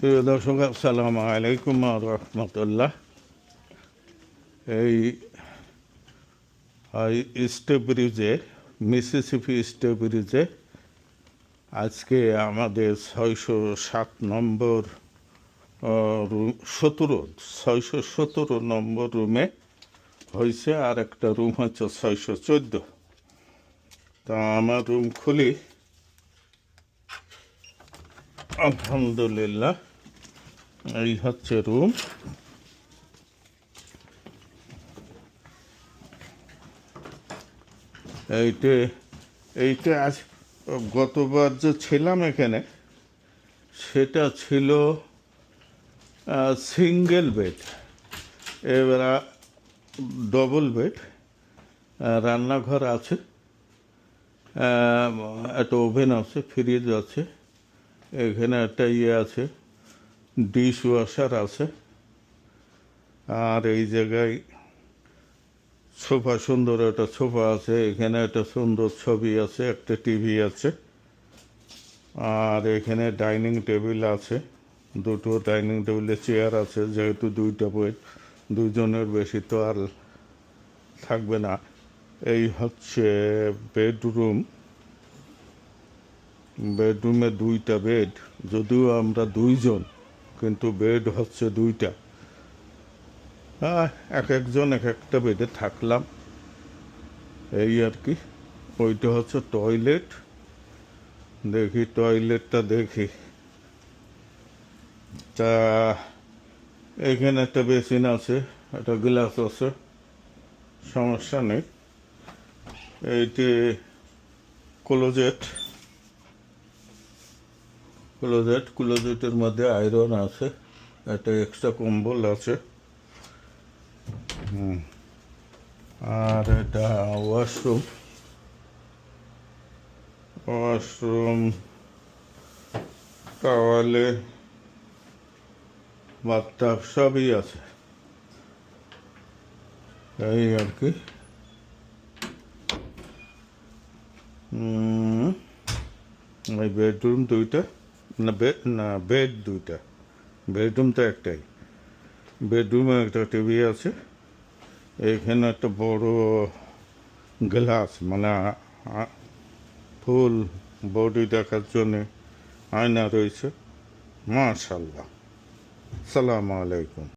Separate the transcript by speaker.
Speaker 1: প্রিয় দর্শক আসসালামু আলাইকুম রহমতুল্লাহ এই স্টে ব্রিজে মিসিসিপি স্টে ব্রিজে আজকে আমাদের ছয়শো সাত নম্বর সতেরো, ছয়শো সতেরো নম্বর রুমে হয়েছে আর একটা রুম হচ্ছে ছয়শো চোদ্দ। তা আমার রুম খুলি। আলহামদুলিল্লাহ। এই হচ্ছে রুম এইটে, এইটা আজ গতবার যে ছিলাম এখানে, সেটা ছিল সিঙ্গেল বেড এবার ডবল বেড রান্নাঘর আছে। একটা ওভেন আছে ফ্রিজ আছে। এখানে একটা ইয়ে আছে ডিশ ওয়াশার আছে। আর এই জায়গায় সোফা, সুন্দর একটা সোফা আছে। এখানে একটা সুন্দর ছবি আছে, একটা টিভি আছে। আর এখানে ডাইনিং টেবিল আছে। দুটো ডাইনিং টেবিলে চেয়ার আছে, যেহেতু দুইটা বই দুজনের বেশি তো আর থাকবে না। এই হচ্ছে বেডরুম। বেডরুমে দুইটা বেড যদিও আমরা দুইজন কিন্তু বেড হচ্ছে দুইটা। আহ, এক একজন এক একটা বেডে থাকলাম। এই আর কি ওইটা হচ্ছে টয়লেট। দেখি টয়লেটটা দেখি। তা এখানে একটা বেসিন আছে একটা গ্লাস আছে সমস্যা নেই। এইটি ক্লোজেট ক্লোজেট ক্লোজেটের মধ্যে আয়রন আছে, একটা এক্সট্রা কম্বল আছে। আর এটা ওয়াশরুম ওয়াশরুম টাওয়ালে বাথটাব সবই আছে। এই আর কি। এই বেডরুম দুইটা। না বেড না, বেড দুইটা। বেডরুম তো একটাই। বেডরুমে একটা টিভি আছে। এখানে একটা বড় গ্লাস মানে ফুল বডি দেখার জন্যে আয়না রয়েছে। মাশাল্লাহ সালাম আলাইকুম।